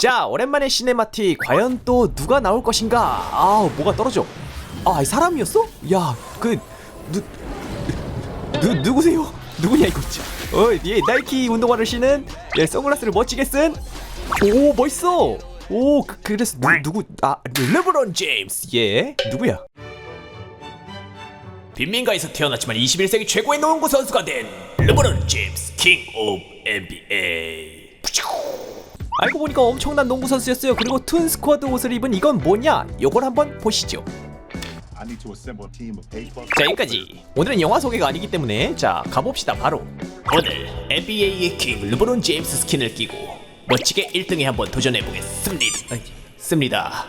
자 오랜만에 시네마틱 과연 또 누가 나올 것인가? 아 뭐가 떨어져? 아 사람이었어? 야그 누, 누 누구세요? 누구냐 이거? 진짜 어예 나이키 운동화를 신은 예 선글라스를 멋지게 쓴오 멋있어! 오 그, 그래서 누, 누구 아 르브론 제임스. 예 누구야? 빈민가에서 태어났지만 21세기 최고의 농구 선수가 된 르브론 제임스 킹 오브 NBA 알고 보니까 엄청난 농구 선수였어요. 그리고 툰 스쿼드 옷을 입은 이건 뭐냐? 요걸 한번 보시죠. eight plus. 자 여기까지. 오늘은 영화 소개가 아니기 때문에 자 가봅시다 바로. 오늘 NBA의 킹 르브론 제임스 스킨을 끼고 멋지게 1등에 한번 도전해보겠습니다. 습니다.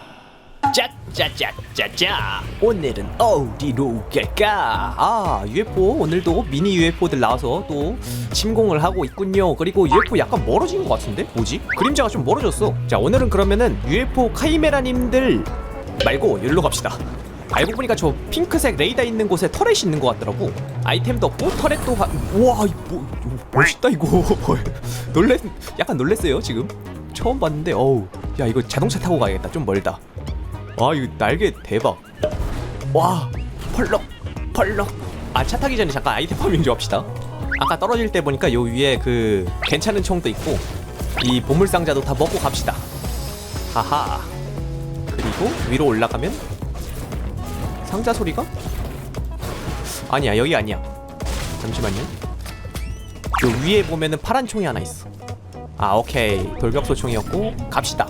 짜 짜짜짜짜. 오늘은 어디로 갈까 아 UFO 오늘도 미니 UFO들 나와서 또 침공을 하고 있군요. 그리고 UFO 약간 멀어진 것 같은데? 뭐지? 그림자가 좀 멀어졌어. 자 오늘은 그러면은 UFO 카이메라님들 말고 여기로 갑시다. 알고 보니까 저 핑크색 레이더 있는 곳에 터렛이 있는 것 같더라고. 아이템도 없고 터렛도 하... 우와 이 뭐, 멋있다 이거. 놀랬 약간 놀랬어요 지금. 처음 봤는데 어우. 야 이거 자동차 타고 가야겠다. 좀 멀다. 와 이거 날개 대박. 와 펄럭 펄럭. 아 차 타기 전에 잠깐 아이템 파밍 좀 합시다. 아까 떨어질 때 보니까 요 위에 그 괜찮은 총도 있고 이 보물 상자도 다 먹고 갑시다. 하하. 그리고 위로 올라가면 상자 소리가? 아니야 여기 아니야 잠시만요 요 위에 보면은 파란 총이 하나 있어 아 오케이 돌격소 총이었고 갑시다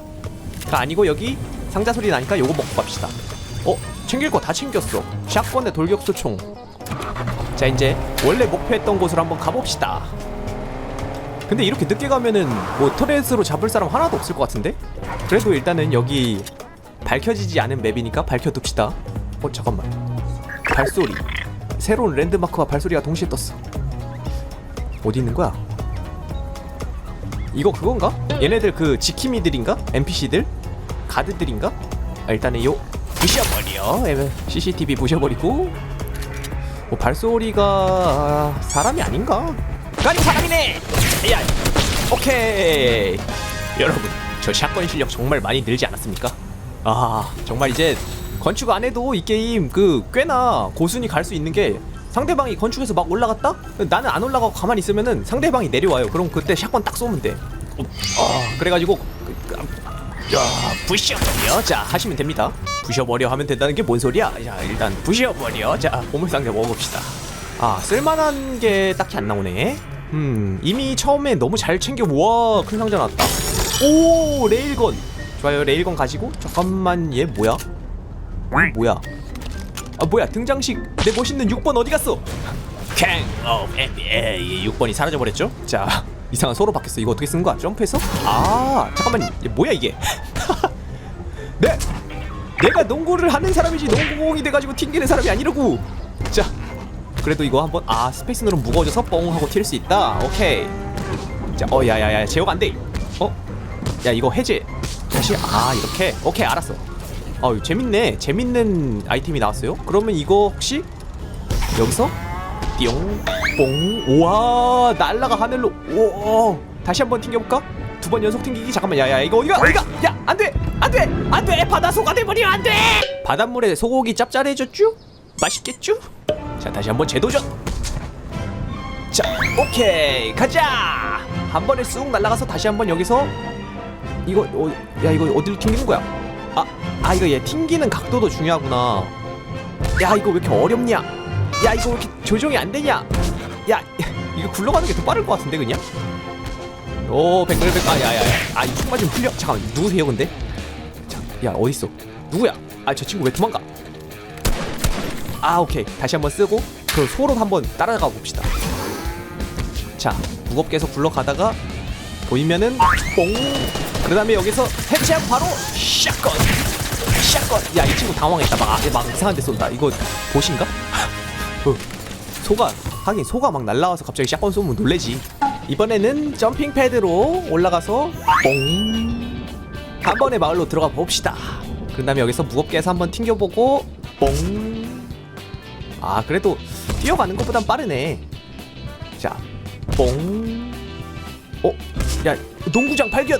가 아니고 여기 상자 소리 나니까 요거 먹고 갑시다 어? 챙길 거 다 챙겼어 샷건에 돌격소 총자 이제 원래 목표했던 곳으로 한번 가봅시다 근데 이렇게 늦게 가면은 뭐 터렛으로 잡을 사람 하나도 없을 것 같은데? 그래도 일단은 여기 밝혀지지 않은 맵이니까 밝혀둡시다 어 잠깐만 발소리 새로운 랜드마크와 발소리가 동시에 떴어 어디 있는 거야? 이거 그건가? 얘네들 그 지킴이들인가? NPC들? 가드들인가? 아, 일단은 요 부셔버려 에베, CCTV 부셔버리고 뭐 발소리가 아, 사람이 아닌가? 아니 사람이네! 야 오케이 여러분 저 샷건 실력 정말 많이 늘지 않았습니까? 아 정말 이제 건축 안 해도 이 게임 그 꽤나 고순이 갈수 있는 게 상대방이 건축에서 막 올라갔다? 나는 안 올라가고 가만히 있으면은 상대방이 내려와요. 그럼 그때 샷건 딱 쏘면 돼. 아 그래가지고 야 부셔버려 자 하시면 됩니다. 부셔버려 하면 된다는 게 뭔 소리야? 자 일단 부셔버려 자 보물상자 먹어봅시다. 아 쓸만한 게 딱히 안 나오네. 음 이미 처음에 너무 잘 챙겨 와큰 상자 나왔다. 오 레일건 좋아요 레일건 가지고 잠깐만 얘 뭐야? 어, 뭐야? 아 뭐야 등장식 내 멋있는 6번 어디 갔어? 캥 오브 NBA 6번이 사라져버렸죠? 자 이상한 소로 바뀌었어. 이거 어떻게 쓰는 거야? 점프해서? 아 잠깐만. 얘 뭐야 이게? 내 내가 농구를 하는 사람이지 농구공이 돼가지고 튕기는 사람이 아니라고! 자 그래도 이거 한번 아 스페이스 누르면 무거워져서 뻥 하고 튈 수 있다. 오케이. 자어 야야야 제어가 안돼. 어? 야 이거 해제. 다시 아 이렇게. 오케이 알았어. 아 재밌네. 재밌는 아이템이 나왔어요. 그러면 이거 혹시 여기서 띠용 뽕 우와 날라가 하늘로. 오 다시 한번 튕겨볼까? 두 번 연속 튕기기. 잠깐만 야야 이거 어디가? 어디가? 야 안돼 안돼 안돼. 바다 소가 돼버리면 안돼. 바닷물에 소고기 짭짤해졌쥬? 맛있겠쥬? 자 다시 한번 재도전. 자 오케이 가자. 한 번에 쑥 날아가서 다시 한번 여기서 이거 어, 야 이거 어디로 튕기는 거야? 아, 아 이거 얘 튕기는 각도도 중요하구나. 야 이거 왜 이렇게 어렵냐? 야 이거 왜 이렇게 조정이 안 되냐? 야 이거 굴러가는 게 더 빠를 것 같은데 그냥? 오 백글백 아 야야야 아이 총 맞으면 풀려 잠깐만 누구세요 근데? 자, 야 어디 있어? 누구야? 아 저 친구 왜 도망가? 아 오케이 다시 한번 쓰고 그 소로 한번 따라가 봅시다. 자 무겁게 해서 굴러가다가 보이면은 뽕. 그 다음에 여기서 해체하고 바로 샷건. 샷건. 야 이 친구 당황했다. 막, 아, 막 이상한 데 쏜다. 이거 보신가? 어, 소가 하긴 소가 막 날라와서 갑자기 샷건 쏘면 놀래지. 이번에는 점핑 패드로 올라가서 뽕. 한 번에 마을로 들어가 봅시다. 그 다음에 여기서 무겁게 해서 한번 튕겨보고 뽕. 아 그래도 뛰어가는 것보단 빠르네. 자, 뽕. 어, 야 농구장 발견.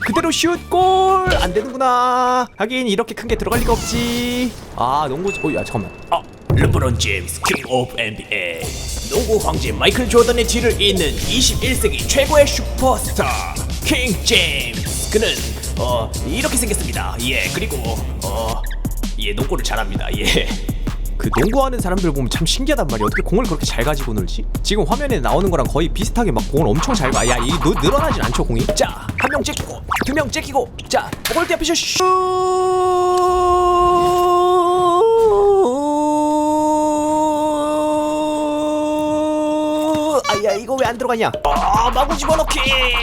그대로 슛골 안 되는구나 하긴 이렇게 큰 게 들어갈 리가 없지 아 농구 어 야 잠깐만 아, 르브론 제임스 킹 오브 NBA 농구 황제 마이클 조던의 뒤를 잇는 21세기 최고의 슈퍼스타 킹 제임스. 그는 어 이렇게 생겼습니다. 예 그리고 어예 농구를 잘합니다. 예. 그 농구하는 사람들 보면 참 신기하단 말이야 어떻게 공을 그렇게 잘 가지고 놀지? 지금 화면에 나오는 거랑 거의 비슷하게 막 공을 엄청 잘 가 야이 늘어나진 않죠 공이? 자, 한 명 찍히고, 두 명 찍히고, 자, 골대 앞에서 슛! 이거 왜 안 들어가냐 아, 마구 집어넣기!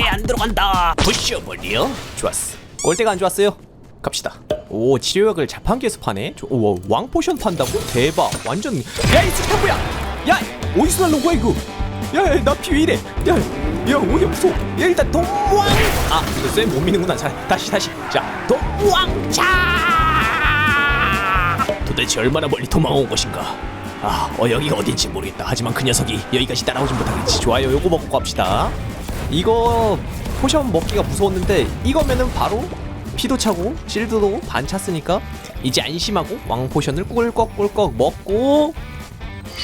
안 들어간다! 부셔버려! 좋았어. 골대가 안 좋았어요. 갑시다. 오 치료약을 자판기에서 파네. 저, 오, 왕 포션 판다고? 대박. 완전. 야 이 스타프야. 야 어디서 날라온 거야 이거? 야나피 왜 이래? 야야 어디 없어? 야 일단 동왕. 아 이거 쌤못 미는구나. 자 다시 다시. 자 동왕차. 도대체 얼마나 멀리 도망온 것인가? 아, 어, 여기가 어딘지 모르겠다. 하지만 그 녀석이 여기까지 따라오진 못하겠지. 좋아요. 요거 먹고 갑시다. 이거 포션 먹기가 무서웠는데 이거면은 바로 피도 차고 실드도 반 찼으니까 이제 안심하고 왕 포션을 꿀꺽꿀꺽 먹고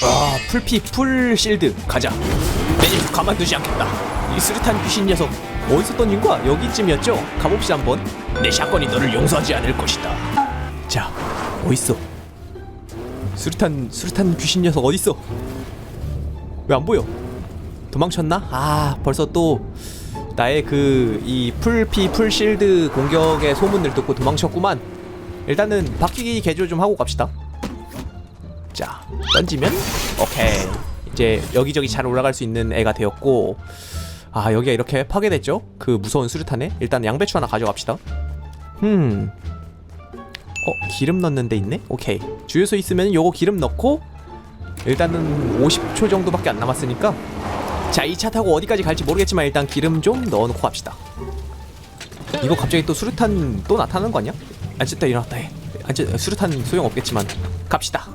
아 풀피 풀 실드 가자. 내 녀석 가만두지 않겠다. 이 스르탄 귀신 녀석 어디서 던진 거야? 여기쯤이었죠? 가봅시다 한번. 내 샷건이 너를 용서하지 않을 것이다. 자 어딨어? 수류탄 수류탄 귀신 녀석 어딨어? 왜 안 보여? 도망쳤나? 아 벌써 또 나의 그 이 풀피 풀실드 공격의 소문을 듣고 도망쳤구만. 일단은 바퀴 개조 좀 하고 갑시다. 자 던지면 오케이 이제 여기저기 잘 올라갈 수 있는 애가 되었고 아 여기가 이렇게 파괴됐죠? 그 무서운 수류탄에 일단 양배추 하나 가져갑시다. 음 어 기름 넣는 데 있네? 오케이. 주유소 있으면 요거 기름 넣고 일단은 50초 정도밖에 안 남았으니까 자 이 차 타고 어디까지 갈지 모르겠지만 일단 기름 좀 넣어놓고 갑시다. 이거 갑자기 또 수류탄 또 나타나는 거 아니야? 안쨌다 일어났다 해 안쨌 수류탄 소용없겠지만 갑시다.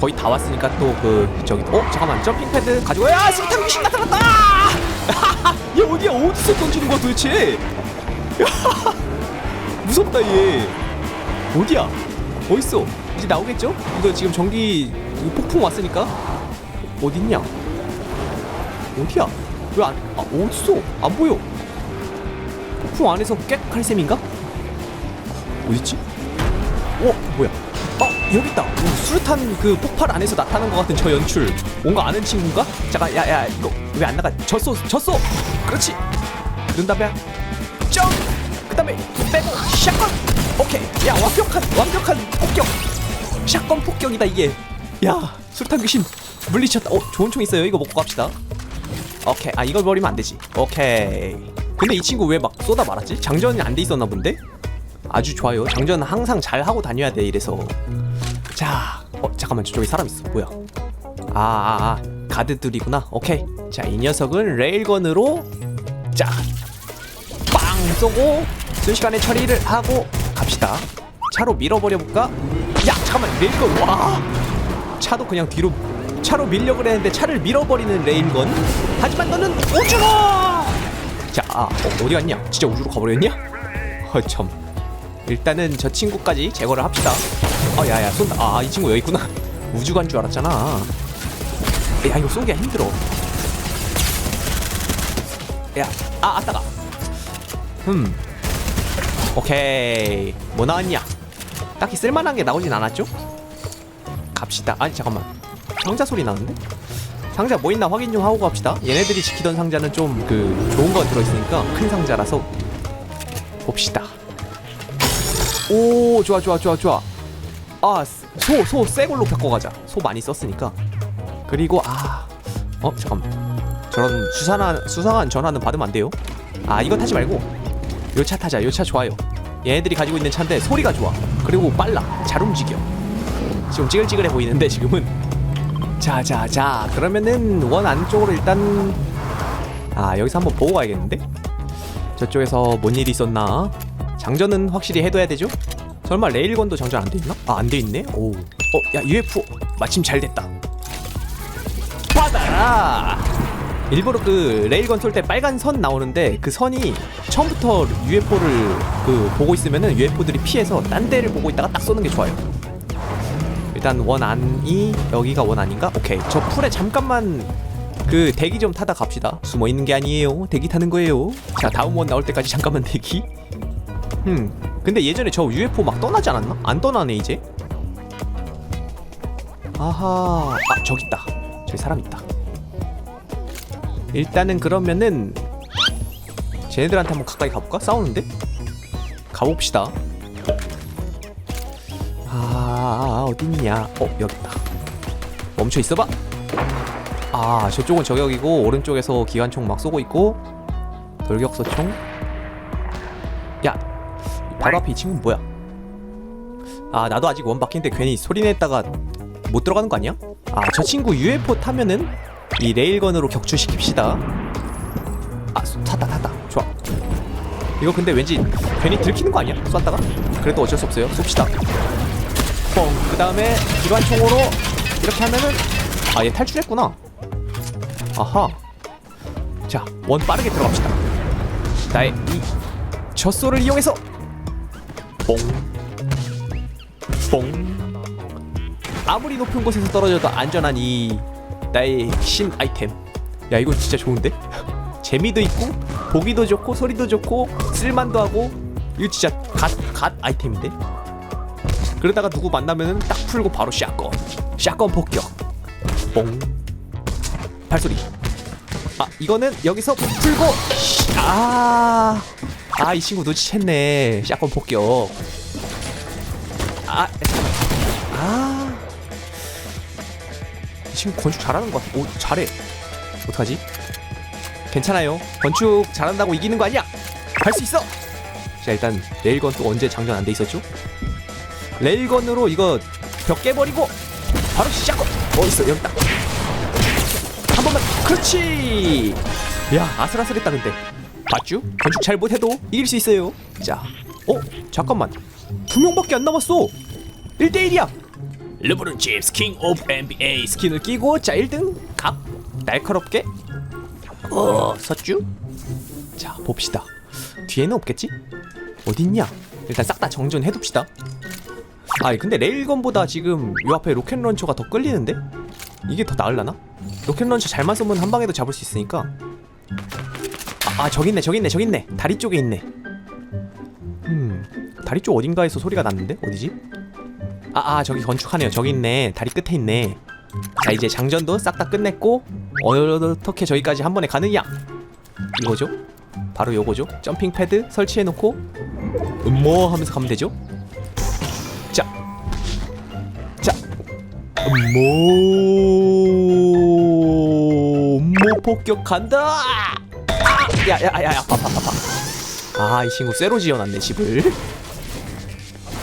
거의 다 왔으니까 또 그 저기 어 잠깐만. 점핑 패드 가지고 야 수류탄 귀신 나타났다! 야 어디야? 어디서 던지는 거야 도대체 무섭다 얘. 어디야? 어딨어? 이제 나오겠죠? 이거 지금 전기 이거 폭풍 왔으니까. 어딨냐? 어디야? 왜 안 아, 어딨어? 안 보여. 폭풍 안에서 꽥할 셈인가? 어딨지? 어 뭐야? 어 여기 있다. 오, 수류탄 그 폭발 안에서 나타난 것 같은 저 연출. 뭔가 아는 친구인가? 잠깐 야야 이거 왜 안 나가? 졌어 졌어! 그렇지! 그런 다음에 점 그다음에 빼고 샷건. 오케이. 야 완벽한 완벽한 폭격. 샷건 폭격이다 이게. 야 수류탄 귀신 물리쳤다. 어 좋은 총 있어요. 이거 먹고 갑시다. 오케이. 아 이걸 버리면 안 되지. 오케이. 근데 이 친구 왜 막 쏟아 말았지? 장전이 안 돼 있었나 본데? 아주 좋아요. 장전 항상 잘 하고 다녀야 돼 이래서. 자 어 잠깐만. 저쪽에 사람 있어. 뭐야? 아 아 아, 아, 가드들이구나. 오케이. 자 이 녀석은 레일건으로 자 빵 쏘고 순식간에 처리를 하고 갑시다. 차로 밀어버려 볼까? 야 잠깐만 레일건 와! 차도 그냥 뒤로 차로 밀려고 그랬는데 차를 밀어버리는 레일건? 하지만 너는 우주로! 자 아, 어, 어디 갔냐? 진짜 우주로 가버렸냐? 허참. 일단은 저 친구까지 제거를 합시다. 아 야야 쏜다. 아 이 친구 여기 있구나. 우주 간 줄 알았잖아. 야 이거 쏘기가 힘들어. 야 아 아따가. 음 오케이. 뭐 나왔냐? 딱히 쓸만한 게 나오진 않았죠? 갑시다. 아니 잠깐만. 상자 소리 나는데? 상자 뭐 있나 확인 좀 하고 갑시다. 얘네들이 지키던 상자는 좀 그 좋은 거 들어있으니까 큰 상자라서 봅시다. 오 좋아 좋아 좋아 좋아. 아소 소 새 걸로 바꿔가자. 소 많이 썼으니까. 그리고 아 어 잠깐만. 저런 수상한 수상한 전화는 받으면 안 돼요? 아 이거 타지 말고 요 차 타자 요 차 좋아요. 얘네들이 가지고 있는 차인데 소리가 좋아. 그리고 빨라. 잘 움직여. 지금 찌글찌글해 보이는데 지금은. 자자자. 그러면은 원 안쪽으로 일단 아 여기서 한번 보고 가야겠는데? 저쪽에서 뭔 일이 있었나? 장전은 확실히 해둬야 되죠? 설마 레일건도 장전 안 돼 있나? 아 안 돼 있네? 오어야 UFO 마침 잘 됐다. 받아라 일부러 그 레일건 쏠 때 빨간 선 나오는데 그 선이 처음부터 UFO를 그 보고 있으면은 UFO들이 피해서 딴 데를 보고 있다가 딱 쏘는 게 좋아요. 일단 원 안이 여기가 원 안인가? 오케이. 저 풀에 잠깐만 그 대기 좀 타다 갑시다. 숨어 있는 게 아니에요. 대기 타는 거예요. 자 다음 원 나올 때까지 잠깐만 대기. 음. 근데 예전에 저 UFO 막 떠나지 않았나? 안 떠나네 이제. 아하. 아 저기 있다. 저기 사람 있다. 일단은 그러면은 쟤네들한테 한번 가까이 가볼까? 싸우는데? 가봅시다. 아 어딨냐? 어 여기 있다. 멈춰 있어봐. 아 저쪽은 저격이고 오른쪽에서 기관총 막 쏘고 있고 돌격소총. 야 바로 앞에 이 친구는 뭐야? 아 나도 아직 원바퀴인데 괜히 소리 냈다가 못 들어가는 거 아니야? 아 저 친구 UFO 타면은 이 레일건으로 격추시킵시다. 아 쏘- 탔다 탔다 좋아. 이거 근데 왠지 괜히 들키는 거 아니야? 쐈다가? 그래도 어쩔 수 없어요. 쏩시다. 뻥. 그 다음에 기관총으로 이렇게 하면은 아 얘 탈출했구나. 아하. 자, 원 빠르게 들어갑시다. 나의 이 젖소를 이용해서 뽕. 뽕. 아무리 높은 곳에서 떨어져도 안전한 이 나의 신 아이템. 야 이거 진짜 좋은데? 재미도 있고 보기도 좋고 소리도 좋고 쓸만도 하고 이거 진짜 갓, 갓 아이템인데? 그러다가 누구 만나면은 딱 풀고 바로 샷건 샷건 폭격 뽕 발소리 아 이거는 여기서 풀고 아아 이 친구 눈치챘네 샷건 폭격 친구 건축 잘하는 것 같아 오 잘해 어떡하지 괜찮아요 건축 잘한다고 이기는 거 아니야 할 수 있어 자 일단 레일건 또 언제 장전 안 돼 있었죠 레일건으로 이거 벽 깨버리고 바로 시작. 어 있어 여기 있다. 한 번만. 그렇지. 야 아슬아슬했다 근데. 봤쥬? 건축 잘 못해도 이길 수 있어요. 자, 어 잠깐만. 두 명밖에 안 남았어. 1대1이야. 르브론 제임스 킹 오브 NBA 스킨을 끼고 자 1등 갑 날카롭게 어 섰쥬? 자 봅시다. 뒤에는 없겠지? 어딨냐? 일단 싹 다 정전해둡시다. 아니 근데 레일건보다 지금 요 앞에 로켓 런처가 더 끌리는데? 이게 더 나을라나? 로켓 런처 잘만 쏘면 한 방에도 잡을 수 있으니까 아, 아 저기 있네 저기 있네 저기 있네 다리 쪽에 있네 음 다리 쪽 어딘가에서 소리가 났는데 어디지? 아, 아 저기 건축하네요. 저기 있네. 다리 끝에 있네. 자 이제 장전도 싹 다 끝냈고 어떻게 저기까지 한 번에 가느냐? 이거죠? 바로 요거죠? 점핑 패드 설치해놓고 음모 하면서 가면 되죠? 자, 자, 뭐, 뭐 폭격한다. 아, 야, 야, 야, 야, 아파, 아파, 아파. 아, 이 친구 쇠로 지어놨네 집을.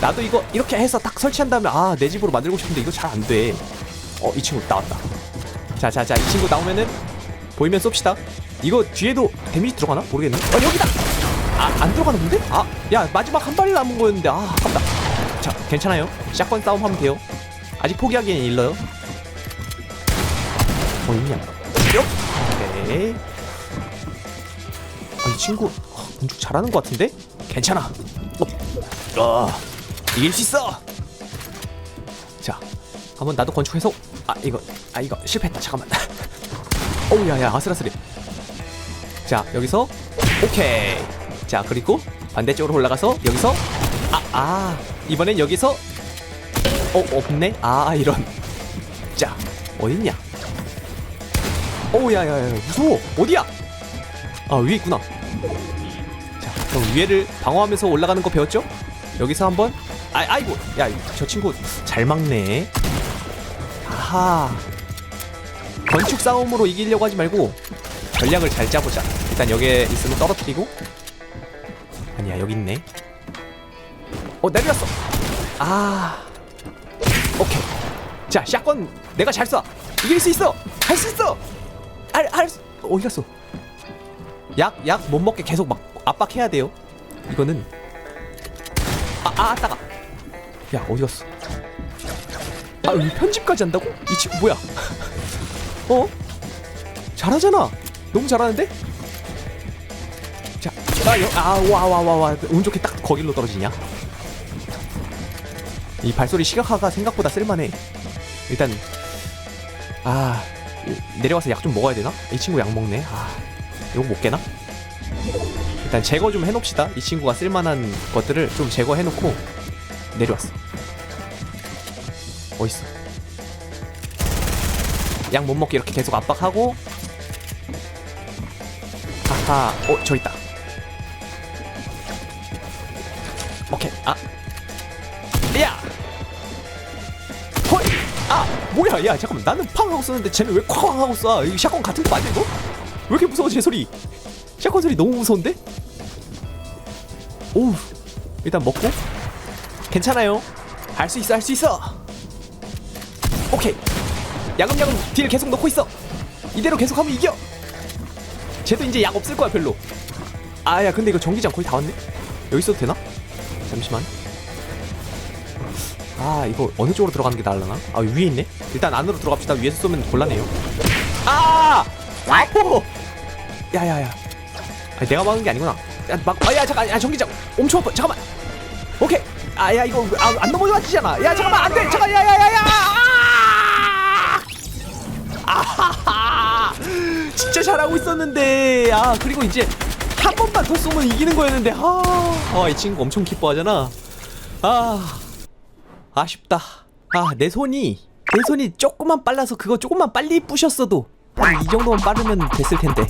나도 이거 이렇게 해서 딱 설치한 다음에 아, 내 집으로 만들고 싶은데 이거 잘 안 돼. 어, 이 친구 나왔다. 자, 자, 자, 이 친구 나오면은 보이면 쏩시다. 이거 뒤에도 데미지 들어가나 모르겠네. 어, 여기다. 아, 안 들어가는 건데? 아, 야, 마지막 한 발이 남은 거였는데 아, 아깝다. 자, 괜찮아요. 샷건 싸움 하면 돼요. 아직 포기하기엔 일러요. 어, 있냐? 오케이. 아, 이 친구 아, 건축 잘하는 것 같은데? 괜찮아. 어, 어, 이길 수 있어. 자, 한번 나도 건축해서 아 이거 아 이거 실패했다. 잠깐만. 어우 야야 아슬아슬해. 자 여기서 오케이. 자 그리고 반대쪽으로 올라가서 여기서 아, 아 이번엔 여기서 어 없네 아 이런 자 어딨냐 어우 야야야 무서워 어디야 아 위에 있구나 자 그럼 위에를 방어하면서 올라가는 거 배웠죠 여기서 한번 아 아이고. 야저 친구 잘 막네. 아하. 건축 싸움으로 이기려고 하지 말고 전략을 잘 짜보자. 일단 여기에 있으면 떨어뜨리고. 아니야 여기 있네. 어 내렸어. 아. 오케이. 자 샷건 내가 잘 쏴. 이길 수 있어. 할 수 있어. 알알 어디 갔어? 약 약 못 먹게 계속 막 압박해야 돼요. 이거는. 아아 아, 따가 야 어디 갔어 아 여기 편집까지 한다고 이 친구 뭐야 어 잘하잖아 너무 잘하는데? 자, 아, 여, 아, 와, 와, 와, 와, 운 좋게 딱 거길로 떨어지냐? 이 발소리 시각화가 생각보다 쓸만해. 일단, 아, 이- 내려가서 약 좀 먹어야 되나? 이 친구 약 먹네. 아, 이거 못 깨나? 일단 제거 좀 해놓읍시다. 이 친구가 쓸만한 것들을 좀 제거해놓고 내려왔어. 어딨어? 약 못 먹게 이렇게 계속 압박하고 아하 어 저 있다 오케이 아 야! 헐! 아 뭐야 야 잠깐만 나는 팡 하고 쏘는데 쟤는 왜쾅 하고 쏴 이거 샷건 같은 거 맞아 이거? 왜 이렇게 무서워 쟤 소리 샷건 소리 너무 무서운데? 오우 일단 먹고 괜찮아요. 할 수 있어 할 수 있어. 오케이. 야금야금 딜 계속 넣고 있어. 이대로 계속하면 이겨. 쟤도 이제 약 없을 거야 별로. 아야 근데 이거 전기장 거의 다 왔네? 여기 있어도 되나? 잠시만. 아 이거 어느 쪽으로 들어가는 게 나을라나? 아 위에 있네? 일단 안으로 들어갑시다. 위에서 쏘면 곤란해요. 아! 아포! 야야야. 아니 내가 막은 게 아니구나. 야, 막, 아, 야 잠깐 야 전기장. 엄청 아파. 잠깐만. 오케이 아 야 이거 아, 안 넘어가지잖아. 야 잠깐만 안돼. 잠깐 야야야야. 아하하. 진짜 잘하고 있었는데. 아 그리고 이제 한 번만 더 쏘면 이기는 거였는데. 아이 친구 엄청 기뻐하잖아. 아 아쉽다. 아내 손이 내 손이 조금만 빨라서 그거 조금만 빨리 부셨어도 한 이 정도만 빠르면 됐을 텐데